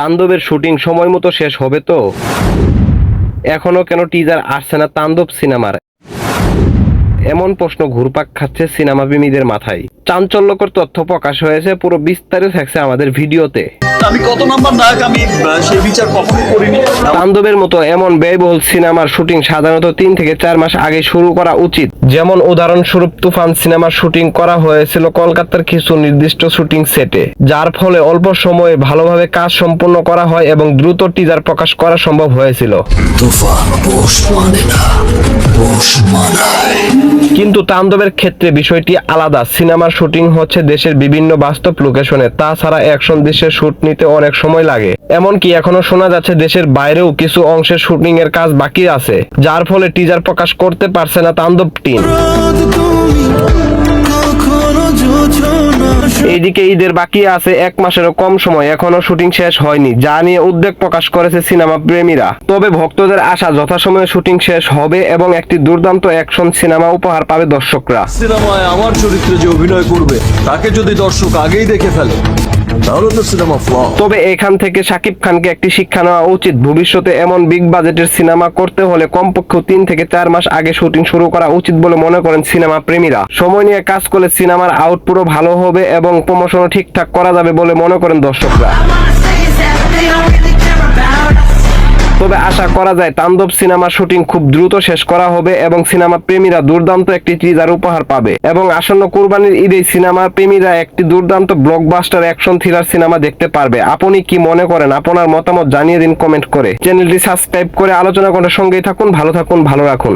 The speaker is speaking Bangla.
তাণ্ডবের শুটিং সময় মতো শেষ হবে তো? এখনও কেন টিজার আসছে না তাণ্ডব সিনেমার? এমন প্রশ্ন ঘুরপাক খাচ্ছে সিনেমা প্রেমীদের মাথায়। চাঞ্চল্যকর তথ্য প্রকাশ হয়েছে পুরো বিস্তারিত থাকছে আমাদের ভিডিওতে। আমি কত নাম্বার নায়ক আমি সেই বিচার কখনো করিনি। তাণ্ডবের মতো এমন ব্যয়বহুল সিনেমার শুটিং সাধারণত তিন থেকে চার মাস আগে শুরু করা উচিত। যেমন উদাহরণস্বরূপ তুফান সিনেমার শুটিং করা হয়েছিল কলকাতার কিছু নির্দিষ্ট শুটিং সেটে যার ফলে অল্প সময়ে ভালোভাবে কাজ সম্পূর্ণ করা হয় এবং দ্রুত টিজার প্রকাশ করা সম্ভব হয়েছিল। তুফান কিন্তু তাণ্ডবের ক্ষেত্রে বিষয়টি আলাদা। সিনেমার শুটিং হচ্ছে দেশের বিভিন্ন বাস্তব লোকেশনে। তাছাড়া অ্যাকশন দৃশ্যের শুট নিতে অনেক সময় লাগে। এমনকি এখনও শোনা যাচ্ছে দেশের বাইরেও কিছু অংশের শুটিং এর কাজ বাকি আছে, যার ফলে টিজার প্রকাশ করতে পারছে না তাণ্ডব টিম এইদিকে ঈদের বাকি আছে, এক মাসেরও কম সময়। এখনও শুটিং শেষ হয়নি, যা নিয়ে উদ্বেগ প্রকাশ করেছে সিনেমা প্রেমীরা। তবে ভক্তদের আশা, যথাসময়ে শুটিং শেষ হবে এবং একটি দুর্দান্ত অ্যাকশন সিনেমা উপহার পাবে দর্শকরা। সিনেমায় আমার চরিত্রে যে অভিনয় করবে, তাকে যদি দর্শক আগেই দেখে ফেলে তাহলে তো সিনেমা তবে এখান থেকে সাকিব খানকে একটি শিক্ষা নেওয়া উচিত। ভবিষ্যতে এমন বিগ বাজেটের সিনেমা করতে হলে কমপক্ষে তিন থেকে চার মাস আগে শুটিং শুরু করা উচিত বলে মনে করেন সিনেমা প্রেমীরা। সময় নিয়ে কাজ করলে সিনেমার আউটপুটও ভালো হবে এবং প্রমোশনও ঠিকঠাক করা যাবে বলে মনে করেন দর্শকরা। তবে আশা করা যায় তাণ্ডব সিনেমা শুটিং খুব দ্রুত শেষ করা হবে এবং সিনেমা প্রেমীরা দুর্দান্ত একটি টিজার উপহার পাবে। এবং আসন্ন কুরবানির ঈদে সিনেমা প্রেমীরা একটি দুর্দান্ত ব্লকবাস্টার অ্যাকশন থ্রিলার সিনেমা দেখতে পারবে। আপনি কি মনে করেন? আপনার মতামত জানিয়ে দিন কমেন্ট করে। চ্যানেলটি সাবস্ক্রাইব করে আলোচনা করার সঙ্গেই থাকুন, ভালো থাকুন, ভালো রাখুন।